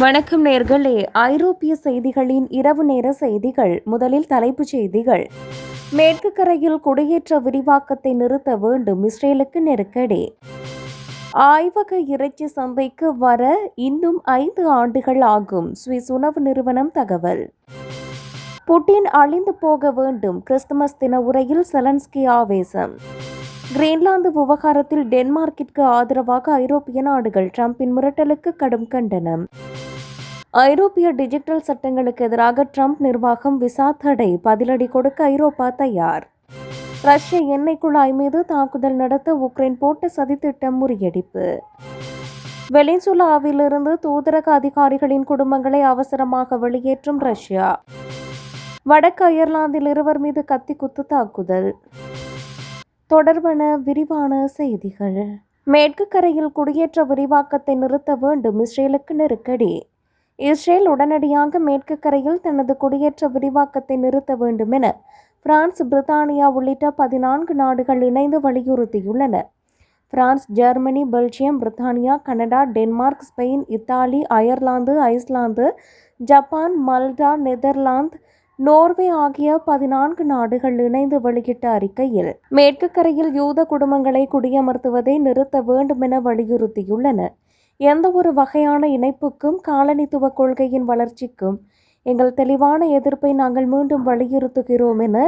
வணக்கம் நேர்களே. ஐரோப்பிய செய்திகளின் இரவு நேர செய்திகள் முதலில் தலைப்புச் செய்திகள். மேற்கு கரையில் குடியேற்ற விரிவாக்கத்தை நிறுத்த வேண்டும் இஸ்ரேலுக்கு நெருக்கடி. ஆய்வக இறைச்சி சந்தைக்கு வர இன்னும் ஐந்து ஆண்டுகள் ஆகும் சுவிஸ் உணவு நிறுவனம் தகவல். புட்டின் அழிந்து போக வேண்டும் கிறிஸ்துமஸ் தின உரையில் செலன்ஸ்கி ஆவேசம். கிரீன்லாந்து விவகாரத்தில் டென்மார்க்கிற்கு ஆதரவாக ஐரோப்பிய நாடுகள் டிரம்பின் மிரட்டலுக்கு கடும் கண்டனம். ஐரோப்பிய டிஜிட்டல் சட்டங்களுக்கு எதிராக ட்ரம்ப் நிர்வாகம் விசா தடை பதிலடி கொடுக்க ஐரோப்பா தயார். ரஷ்ய எண்ணெய் குழாய் மீது தாக்குதல் நடத்த உக்ரைன் போட்ட சதித்திட்டம் முறியடிப்பு. வெனிசுலாவிலிருந்து தூதரக அதிகாரிகளின் குடும்பங்களை அவசரமாக வெளியேற்றும் ரஷ்யா. வடக்கு அயர்லாந்தில் இருவர் மீது கத்தி குத்து தாக்குதல். தொடர்பான விரிவான செய்திகள். மேற்கு கரையில் குடியேற்ற விரிவாக்கத்தை நிறுத்த வேண்டும் இஸ்ரேலுக்கு நெருக்கடி. இஸ்ரேல் உடனடியாக மேற்கு கரையில் தனது குடியேற்ற விரிவாக்கத்தை நிறுத்த வேண்டும் என பிரான்ஸ் பிரித்தானியா உள்ளிட்ட பதினான்கு நாடுகள் இணைந்து வலியுறுத்தியுள்ளன. பிரான்ஸ் ஜெர்மனி பெல்ஜியம் பிரித்தானியா Canada Denmark Spain Italy Ireland Iceland Japan Malta Netherlands Norway ஆகிய பதினான்கு நாடுகள் இணைந்து வெளியிட்ட அறிக்கையில் மேற்கு கரையில் யூத குடும்பங்களை குடியமர்த்துவதை நிறுத்த வேண்டுமென வலியுறுத்தியுள்ளன. எந்த ஒரு வகையான இணைப்புக்கும் காலனித்துவ கொள்கையின் வளர்ச்சிக்கும் எங்கள் தெளிவான எதிர்ப்பை நாங்கள் மீண்டும் வலியுறுத்துகிறோம் என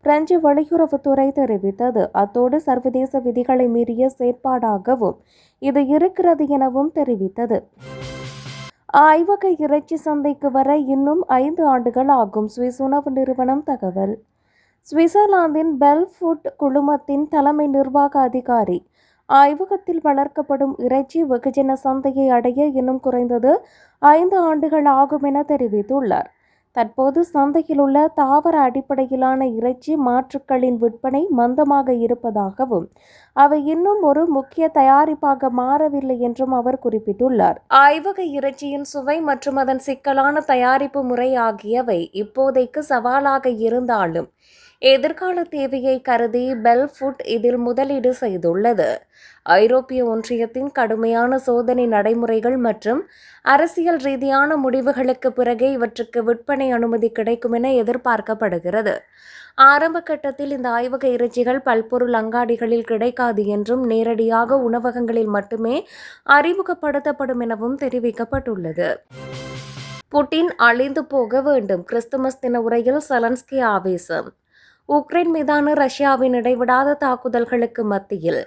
பிரெஞ்சு வெளியுறவுத்துறை தெரிவித்தது. அத்தோடு சர்வதேச விதிகளை மீறிய செயற்பாடாகவும் இது இருக்கிறது எனவும் தெரிவித்தது. ஆய்வக இறைச்சி சந்தைக்கு வர இன்னும் ஐந்து ஆண்டுகள் ஆகும். சுவிஸ் உணவு நிறுவனம் தகவல். சுவிட்சர்லாந்தின் பெல்ஃபுட் குழுமத்தின் தலைமை நிர்வாக அதிகாரி ஆய்வகத்தில் வளர்க்கப்படும் இறைச்சி வெகுஜன சந்தையை அடைய இன்னும் குறைந்தது ஐந்து ஆண்டுகள் ஆகும் என தெரிவித்துள்ளார். தற்போது சந்தையில் உள்ள தாவர அடிப்படையிலான இறைச்சி மாற்றுக்களின் விற்பனை மந்தமாக இருப்பதாகவும் அவை இன்னும் ஒரு முக்கிய தயாரிப்பாக மாறவில்லை என்றும் அவர் குறிப்பிட்டுள்ளார். ஆய்வக இறைச்சியின் சுவை மற்றும் அதன் சிக்கலான தயாரிப்பு முறை ஆகியவை இப்போதைக்கு சவாலாக இருந்தாலும் எதிர்கால தேவையை கருதி பெல் ஃபுட் இதில் முதலீடு செய்துள்ளது. ஐரோப்பிய ஒன்றியத்தின் கடுமையான சோதனை நடைமுறைகள் மற்றும் அரசியல் ரீதியான முடிவுகளுக்கு பிறகே இவற்றுக்கு விற்பனை அனுமதி கிடைக்கும் என எதிர்பார்க்கப்படுகிறது. ஆரம்ப கட்டத்தில் இந்த ஆய்வக இறைச்சிகள் பல்பொருள் அங்காடிகளில் கிடைக்காது என்றும் நேரடியாக உணவகங்களில் மட்டுமே அறிமுகப்படுத்தப்படும் எனவும் தெரிவிக்கப்பட்டுள்ளது. புட்டின் அழிந்து போக வேண்டும். கிறிஸ்துமஸ் தின உரையில் செலன்ஸ்கி ஆவேசம். உக்ரைன் மீதான ரஷ்யாவின் இடைவிடாத தாக்குதல்களுக்கு மத்தியில்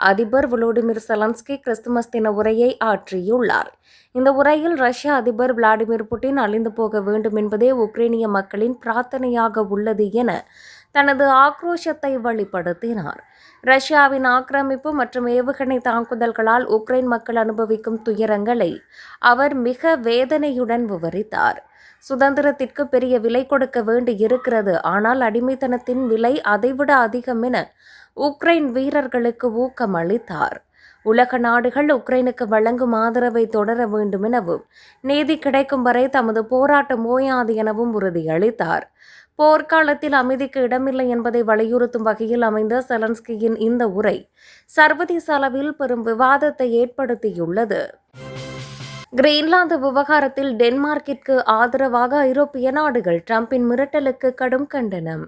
அதிபர் விளாடிமிர் செலன்ஸ்கி கிறிஸ்துமஸ் தின உரையை ஆற்றியுள்ளார். இந்த உரையில் ரஷ்ய அதிபர் விளாடிமிர் புட்டின் அழிந்து போக வேண்டும் என்பதே உக்ரைனிய மக்களின் பிரார்த்தனையாக உள்ளது என தனது ஆக்ரோஷத்தை வெளிப்படுத்தினார். ரஷ்யாவின் ஆக்கிரமிப்பு மற்றும் ஏவுகணை தாக்குதல்களால் உக்ரைன் மக்கள் அனுபவிக்கும் துயரங்களை அவர் மிக வேதனையுடன் விவரித்தார். சுதந்திரத்திற்கு பெரிய விலை கொடுக்க வேண்டி இருக்கிறது. ஆனால் அடிமைத்தனத்தின் விலை அதைவிட அதிகம் என உக்ரைன் வீரர்களுக்கு ஊக்கம் அளித்தார். உலக நாடுகள் உக்ரைனுக்கு வழங்கும் ஆதரவை தொடர வேண்டும் எனவும் நீதி கிடைக்கும் வரை தமது போராட்டம் ஓயாது எனவும் உறுதியளித்தார். போர்க்காலத்தில் அமைதிக்கு இடமில்லை என்பதை வலியுறுத்தும் வகையில் அமைந்த செலன்ஸ்கியின் இந்த உரை சர்வதேச அளவில் பெரும் விவாதத்தை ஏற்படுத்தியுள்ளது. கிரீன்லாந்து விவகாரத்தில் டென்மார்க்கிற்கு ஆதரவாக ஐரோப்பிய நாடுகள் டிரம்பின் மிரட்டலுக்கு கடும் கண்டனம்.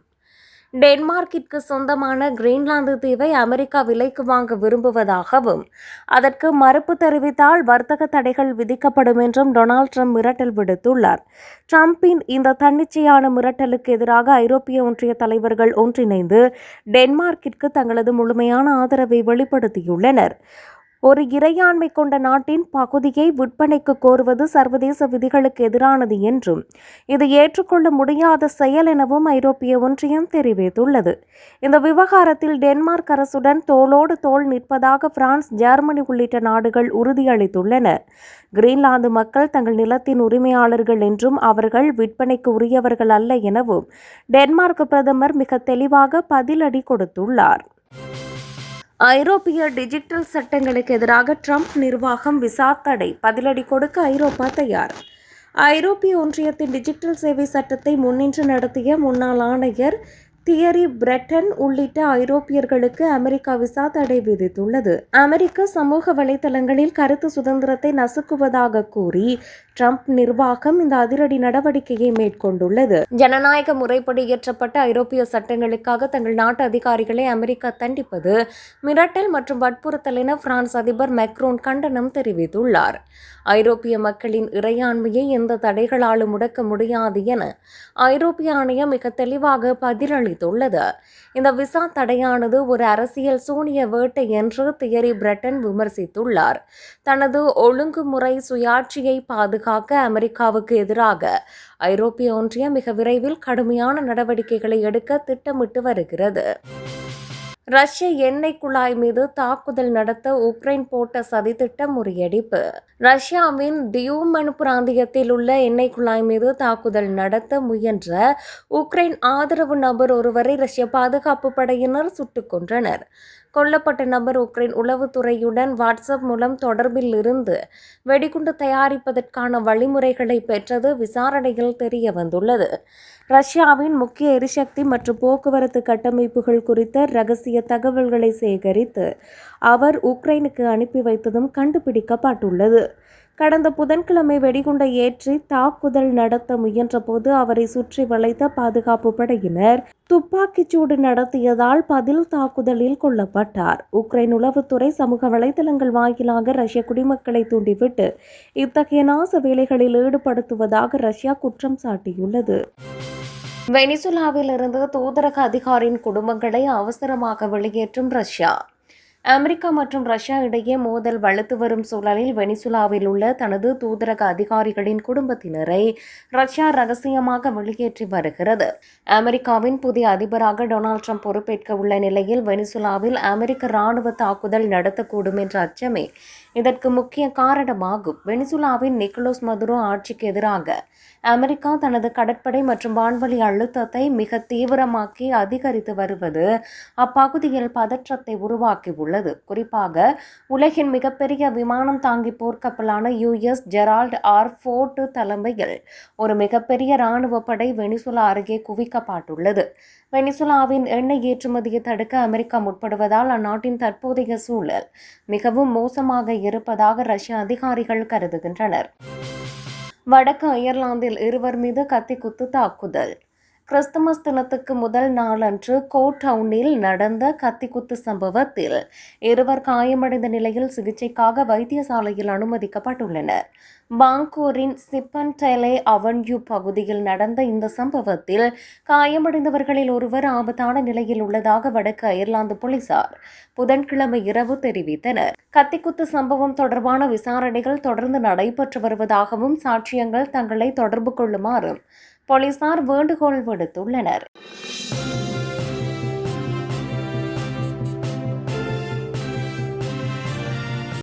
டென்மார்க்கிற்கு சொந்தமான கிரீன்லாந்து தீவை அமெரிக்கா விலைக்கு வாங்க விரும்புவதாகவும் அதற்கு மறுப்பு தெரிவித்தால் வர்த்தக தடைகள் விதிக்கப்படும் என்றும் டொனால்ட் ட்ரம்ப் மிரட்டல் விடுத்துள்ளார். ட்ரம்பின் இந்த தன்னிச்சையான மிரட்டலுக்கு எதிராக ஐரோப்பிய ஒன்றிய தலைவர்கள் ஒன்றிணைந்து டென்மார்க்கிற்கு தங்களது முழுமையான ஆதரவை வெளிப்படுத்தியுள்ளனர். ஒரு இறையாண்மை கொண்ட நாட்டின் பகுதியை விற்பனைக்கு கோருவது சர்வதேச விதிகளுக்கு எதிரானது என்றும் இது ஏற்றுக்கொள்ள முடியாத செயல் எனவும் ஐரோப்பிய ஒன்றியம் தெரிவித்துள்ளது. இந்த விவகாரத்தில் டென்மார்க் அரசுடன் தோளோடு தோள் நிற்பதாக பிரான்ஸ் ஜெர்மனி உள்ளிட்ட நாடுகள் உறுதியளித்துள்ளன. கிரீன்லாந்து மக்கள் தங்கள் நிலத்தின் உரிமையாளர்கள் என்றும் அவர்கள் விற்பனைக்கு உரியவர்கள் அல்ல எனவும் டென்மார்க் பிரதமர் மிக தெளிவாக பதிலடி கொடுத்துள்ளார். ஐரோப்பிய டிஜிட்டல் சட்டங்களுக்கு எதிராக ட்ரம்ப் நிர்வாகம் விசா தடை பதிலடி கொடுக்க ஐரோப்பா தயார். ஐரோப்பிய ஒன்றியத்தின் டிஜிட்டல் சேவை சட்டத்தை முன்னின்று நடத்திய முன்னாள் ஆணையர் தியரி பிரெட்டன் உள்ளிட்ட ஐரோப்பியர்களுக்கு அமெரிக்கா விசா தடை விதித்துள்ளது. அமெரிக்க சமூக வலைதளங்களில் கருத்து சுதந்திரத்தை நசுக்குவதாக கூறி ட்ரம்ப் நிர்வாகம் இந்த அதிரடி நடவடிக்கையை மேற்கொண்டுள்ளது. ஜனநாயக முறைப்படி இயற்றப்பட்ட ஐரோப்பிய சட்டங்களுக்காக தங்கள் நாட்டு அதிகாரிகளை அமெரிக்கா தண்டிப்பது மிரட்டல் மற்றும் வற்புறுத்தல் என பிரான்ஸ் அதிபர் மெக்ரோன் கண்டனம் தெரிவித்துள்ளார். ஐரோப்பிய மக்களின் இறையாண்மையை எந்த தடைகளாலும் முடக்க முடியாது என ஐரோப்பிய ஆணையம் மிக தெளிவாக பதிலளித்துள்ளது. இந்த விசா தடையானது ஒரு அரசியல் சூனிய வேட்டை என்று தியரி பிரிட்டன் விமர்சித்துள்ளார். தனது ஒழுங்குமுறை சுயாட்சியை காக்க அமெரிக்காவுக்கு எதிராக ஐரோப்பிய ஒன்றியம் மிக விரைவில் கடுமையான நடவடிக்கைகளை எடுக்க திட்டமிட்டு வருகிறது. ரஷ்ய எண்ணெய் குழாய் மீது தாக்குதல் நடத்த உக்ரைன் போட்ட சதித்திட்டம் முறியடிப்பு. ரஷ்யாவின் டியூமன் பிராந்தியத்தில் உள்ள எண்ணெய் குழாய் மீது தாக்குதல் நடத்த முயன்ற உக்ரைன் ஆதரவு நபர் ஒருவரை ரஷ்ய பாதுகாப்பு படையினர் சுட்டுக் கொன்றனர். கொல்லப்பட்ட நபர் உக்ரைன் உளவுத்துறையுடன் வாட்ஸ்அப் மூலம் தொடர்பில் இருந்து வெடிகுண்டு தயாரிப்பதற்கான வழிமுறைகளை பெற்றது விசாரணையில் தெரிய வந்துள்ளது ரஷ்யாவின் முக்கிய எரிசக்தி மற்றும் போக்குவரத்து கட்டமைப்புகள் குறித்த ரகசிய தகவல்களை சேகரித்து அவர் உக்ரைனுக்கு அனுப்பி வைத்ததும் கண்டுபிடிக்கப்பட்டுள்ளது. கடந்த புதன்கிழமை வெடிகுண்டை ஏற்றி தாக்குதல் நடத்த முயன்றபோது அவரை சுற்றி வளைத்த பாதுகாப்பு படையினர் துப்பாக்கிச்சூடு நடத்தியதால் பதில் தாக்குதலில் கொல்லப்பட்டார். உக்ரைன் உளவுத்துறை சமூக வலைதளங்கள் வாயிலாக ரஷ்ய குடிமக்களை தூண்டிவிட்டு இத்தகைய நாச வேலைகளில் ஈடுபடுத்துவதாக ரஷ்யா குற்றம் சாட்டியுள்ளது. வெனிசுலாவிலிருந்து தூதரக அதிகாரியின் குடும்பங்களை அவசரமாக வெளியேற்றும் ரஷ்யா. அமெரிக்கா மற்றும் ரஷ்யா இடையே மோதல் வலுத்து வரும் சூழலில் வெனிசுலாவில் உள்ள தனது தூதரக அதிகாரிகளின் குடும்பத்தினரை ரஷ்யா ரகசியமாக வெளியேற்றி வருகிறது. அமெரிக்காவின் புதிய அதிபராக டொனால்ட் ட்ரம்ப் பொறுப்பேற்க உள்ள நிலையில் வெனிசுலாவில் அமெரிக்க ராணுவ தாக்குதல் நடத்தக்கூடும் என்ற அச்சமே இதற்கு முக்கிய காரணமாகும். வெனிசுலாவின் நிக்கோலோஸ் மதுரோ ஆட்சிக்கு எதிராக அமெரிக்கா தனது கடற்படை மற்றும் வான்வழி அழுத்தத்தை மிக தீவிரமாக்கி அதிகரித்து வருவது அப்பகுதியில் பதற்றத்தை உருவாக்கியுள்ளது குறிப்பாக உலகின் மிகப்பெரிய விமானம் தாங்கி போர்க்கப்பலான யுஎஸ் ஜெரால்ட் ஆர். ஃபோர்ட் தலைமையில் ஒரு மிகப்பெரிய இராணுவ படை வெனிசுலா அருகே குவிக்கப்பட்டுள்ளது. வெனிசுலாவின் எண்ணெய் ஏற்றுமதியை தடுக்க அமெரிக்கா முற்படுவதால் அந்நாட்டின் தற்போதைய சூழல் மிகவும் மோசமாக இருப்பதாக ரஷ்ய அதிகாரிகள் கருதுகின்றனர். வடக்கு அயர்லாந்தில் இருவர் மீது கத்திக்குத்து தாக்குதல். கிறிஸ்துமஸ் தினத்துக்கு முதல் நாளன்று கோ டவுனில் நடந்த கத்திக்குத்து சம்பவத்தில் இருவர் காயமடைந்த நிலையில் சிகிச்சைக்காக வைத்தியசாலையில் அனுமதிக்கப்பட்டுள்ளனர். பாங்கூரின் சிப்பன் டெலே அவன்யூ பகுதியில் நடந்த இந்த சம்பவத்தில் காயமடைந்தவர்களில் ஒருவர் ஆபத்தான நிலையில் உள்ளதாக வடக்கு அயர்லாந்து போலீசார் புதன்கிழமை இரவு தெரிவித்தனர். கத்திக்குத்து சம்பவம் தொடர்பான விசாரணைகள் தொடர்ந்து நடைபெற்று வருவதாகவும் சாட்சியங்கள் தங்களை தொடர்பு கொள்ளுமாறும் போலீசார் வேண்டுகோள் விடுத்துள்ளனர்.